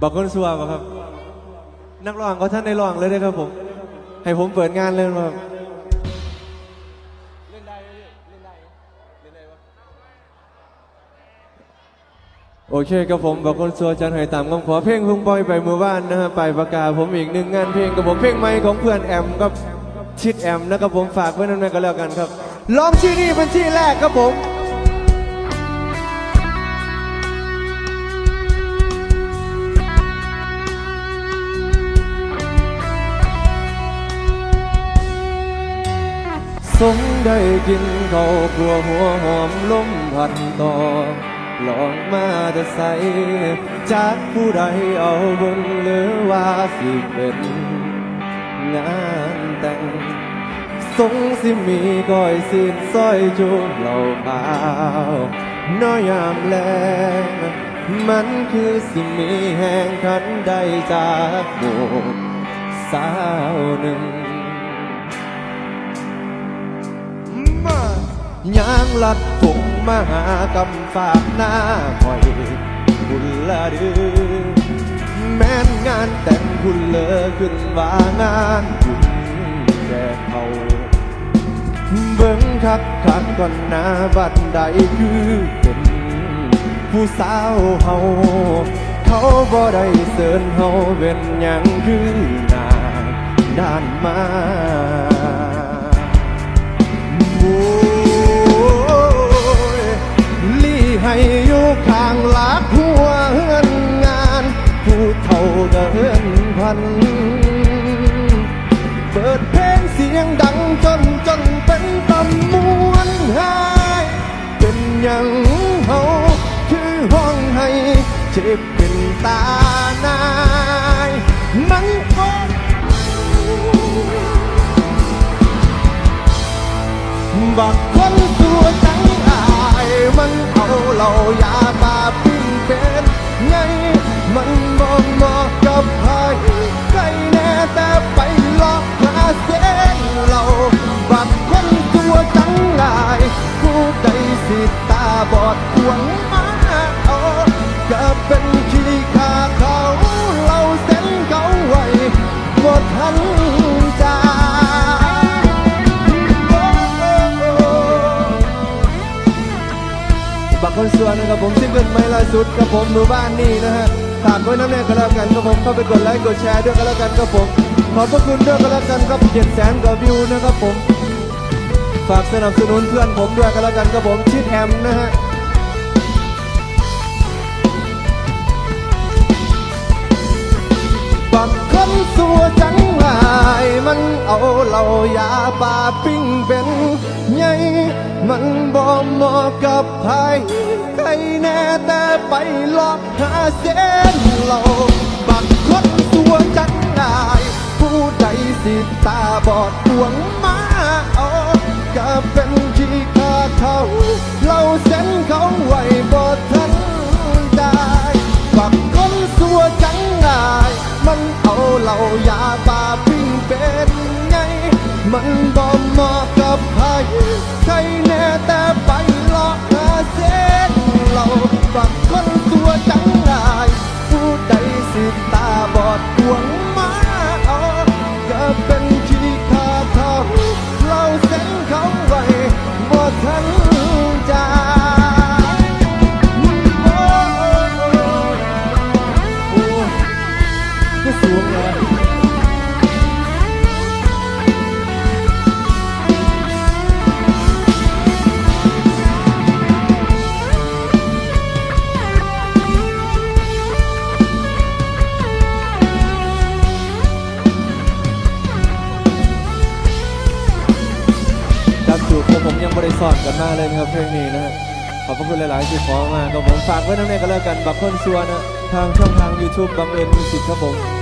บอกคนสัวป่ครับ นักร้องเขาท่านในร้องเลยนะครับผม ให้ผมเปิดงานเลยครับโอเคกับผมบอกคนสัวจันหอยตามคำขอเพลงพุ่งปอยไปเมื่อวานนะฮะไปประกาศผมอีกหนึ่งงานเพลงกับผมเพลงใหม่ของเพื่อนแอมกับชิดแอมนะครับผมฝากไว้นั่นก็แล้วกันครับลองที่นี่เป็นที่แรกครับผม สมได้กินเขาวกลัวหัวหอมล้มพัดต่อลองมาจะใส่จากผู้ใดเอาบิ่งหรือว่าสิเป็นงานแต่งทรงสิมีก้อยสินสร้อยจูบเหล่าขาวน้อยยามแลงมันคือสิมีแห่งขันใดจากโบกสาวหนึ่ง ยางลัดผงมาหากำฝากหน้าคอยคุณละดือแม่นงานแต่งคุณเลอขึ้นว่างานคุณแก่เขาเบิ่งคักคักก่อนหน้าบัดใดคือเป็นผู้สาวเฮาเขาบ่ได้เสิร์นเฮาเป็นหยังคือหน้าด้านมา เท่าก็เฮือนพัน เปิดเพลงเสียงดังจนจนเป็นตำมวนหาย เป็นอย่างเฮาคือห้องให้เจ็บเป็นตานาย มันก็บัก คนสวนนะครับผมซิงเกิลใหม่ล่าสุดกับผมหมู่บ้านนี่นะฮะฝากไว้น้ำแน่ก็แล้วกันครับผมเข้าไปกดไลค์กดแชร์ด้วยก็แล้วกันครับผมขอบพระคุณด้วยก็แล้วกันครับเจ็ดแสนกว่าวิวนะครับผมฝากสนับสนุนเพื่อนผมด้วยก็แล้วกันครับผมชิดแอมนะฮะบักคนสัวจังหลายมันเอาเหล่ายาบาปิ้งเป็น มันบ่เหมาะกับไผใครแน่แต่ไปหลอกหาเส้นเหล่าบักคนสัวจังหลาย ผู้ใดสิตาบอดดวงมาเอาก็เป็นขี้ขาเขาเราเส้นเขาไว้บ่ทันได้บักคนสัวจังไงมันเอาเหล่ายาบาปิ้งเป็นไงมันบ่ เหมาะกับใครใครแน่แต่ ผมยังบริสอนกันมากเลยนะครับเพลงนี้นะฮะขอบพระคุณหลาย ๆ ที่ขอมาก็ผมฝากไว้น้ำในก็แล้วกันบักคนซัวนะทางช่องทาง YouTube บังเอิญมิวสิกครับผม